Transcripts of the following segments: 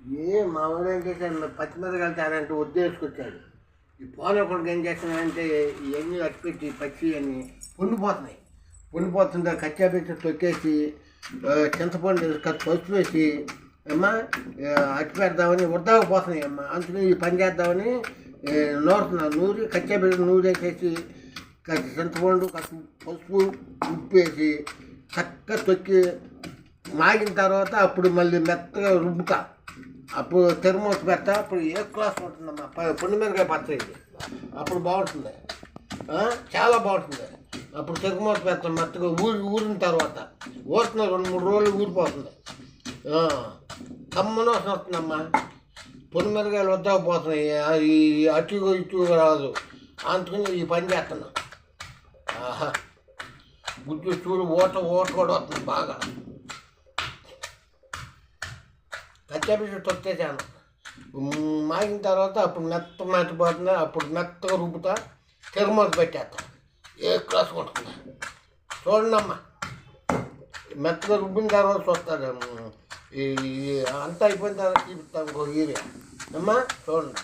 ఏ మా వాడు ఏం చేశాడు పచ్చిమిరకాయలు తేనంటే వద్దేసుకొచ్చాడు ఈ పోన కొడుకు ఏం చేస్తున్నాడంటే ఇవన్నీ అట్టిపెట్టి పచ్చి అని పొండిపోతున్నాయి. పొండిపోతుంటే కచ్చా పెట్టి తొక్కేసి చింతపండు కాస్త పసుపు వేసి అమ్మా అట్టి పెడదామని పోతున్నాయి అమ్మ. అందుకని ఈ పని చేద్దామని నూరుతున్నాను నూరి కచ్చా పెట్టి నూరేసేసి చింతపండు కాస్త పసుపు ఉప్పు వేసి చక్కగా తొక్కి మాగిన తర్వాత అప్పుడు మళ్ళీ మెత్తగా రుబ్బుతా. అప్పుడు తెరమూత పెట్ట అప్పుడు ఏ క్లాస్ ఉంటుందమ్మా? ప- పొండి పచ్చడి. అప్పుడు బాగుంటుంది. చాలా బాగుంటుంది. అప్పుడు తెరమూత పెడతాం మెత్తగా ఊరి ఊరిన తర్వాత. ఊరుతున్న రెండు మూడు రోజులు ఊరిపోతుంది. కమ్మను కమ్మన వస్తుందమ్మా. పొండి మిరకాయలు వద్దకపోతున్నాయి. పోతున్నాయి ఈ అటు ఇటు రాదు. అందుకని ఈ పని చేస్తున్నా. ఆహా. గుడ్డు చూడు ఓట ఓట కూడా వస్తుంది బాగా. కచ్చాపిచ్చి తొక్కేసాను. మాగిన తర్వాత అప్పుడు మెత్త మెత్తపోతుంది అప్పుడు మెత్తగా రుబ్బుతా తిరుమల పెట్టేస్తా. ఏ క్లాస్ ఉంటుంది చూడండి అమ్మా మెత్తగా రుబ్బిన తర్వాత చూస్తారు అంతా అయిపోయిన తర్వాత చూపిస్తాం ఇంకో ఏరియా అమ్మా చూడండి.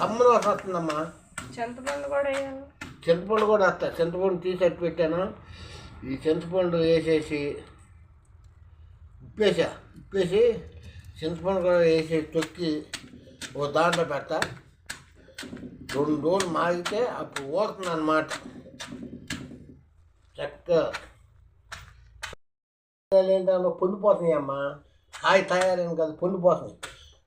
కమ్మన వాసన వస్తుందమ్మా. చింతపండు కూడా చింతపండు కూడా వస్తా. చింతపండు తీసి అట్టు పెట్టాను. ఈ చింతపండు వేసేసి ఉప్పేసా ఉప్పేసి చింతపండు కూడా వేసి తొక్కి ఓ దాంట్లో పెడతా. రెండు రోజులు మాగితే అప్పుడు ఊరుతుంది అనమాట చక్కగా. ఏంటన్నా పొండిపోతున్నాయి అమ్మా. కాయ తయారైన కదా పొండిపోతున్నాయి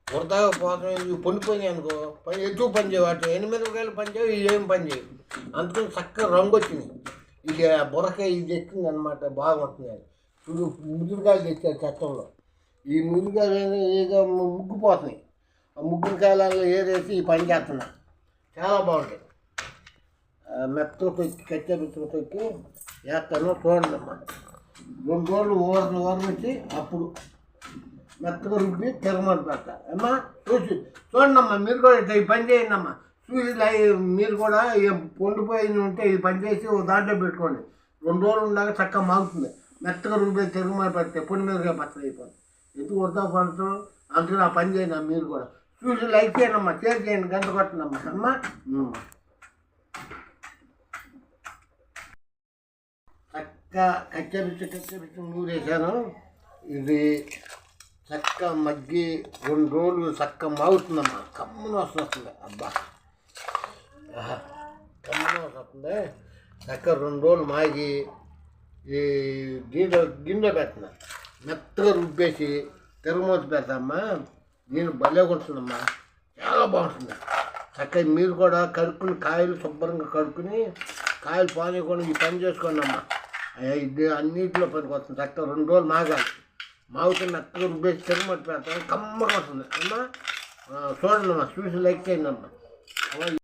వృధాగా పోతున్నాయి. ఇవి పొండిపోయినాయి అనుకో పని ఎక్కువ పని చేయవు అటు ఎనిమిది రూపాయలు పని చేయవు ఇవి ఏం పని చేయవు అందుకని చక్కగా రంగు వచ్చింది. ఇది బురక ఇది ఎక్కింది అనమాట బాగుంటుంది అది. ఇప్పుడు ముదురుకాయలు తెచ్చారు చట్టంలో. ఈ ముదురుకాయలు ఏదో ముగ్గుపోతున్నాయి ఆ ముగ్గురికాయలలో ఏరేసి ఈ పని చేస్తున్నా చాలా బాగుంటాయి. ఆ తొక్కి కట్టె మెత్తలు తొక్కి వేస్తాను చూడండి అమ్మా. రెండు రోజులు ఊరని ఊరనిచ్చి అప్పుడు మెత్తగా రుబ్బి తిరగమని పెడతా. అమ్మా చూసి చూడండి అమ్మా మీరు కూడా ఇట్లా ఈ పని చేయండి అమ్మా. చూసి మీరు కూడా ఈ పొండిపోయింది ఉంటే ఈ పని చేసి ఓ దాంట్లో పెట్టుకోండి. రెండు రోజులు ఉండగా చక్కగా మాగుతుంది. మెత్తగా రుబ్బి తిరగమని పడితే పొడి మీదగా పచ్చడి అయిపోతుంది. ఎందుకు వద్దా పంచడం అందుకని ఆ పని చేయండి మీరు కూడా. చూసి లైక్ చేయండి అమ్మా షేర్ చేయండి గంట కొట్టండి అమ్మా. అమ్మా చక్క కచ్చపిచ్చి కచ్చపిచ్చి నూరేసాను ఇది చక్క మగ్గి రెండు రోజులు చక్క మాగుతుందమ్మా. కమ్మున వస్తుంది. అబ్బా. కమ్మున వస్తుంది. చక్క రెండు రోజులు మాగి ఈ దీంట్లో గిన్నె పెడుతున్నా మెత్తగా రుబ్బేసి తిరగమూత పెడతామ్మా నేను భలే కొడుతుందమ్మా. చాలా బాగుంటుంది. చక్కగా మీరు కూడా కడుక్కుని కాయలు శుభ్రంగా కడుక్కుని కాయలు పానీయకుండా ఈ పని చేసుకోండి అమ్మా. ఇది అన్నింటిలో పనికి వస్తుంది చక్కగా రెండు రోజులు మాగాలి. మాగుతున్న మెత్తగా రుబ్బేసి తిరగమూత పెడతాం. కమ్మగా వస్తుంది. అమ్మా చూడండి అమ్మా. చూసి లైక్ చేయండి అమ్మా,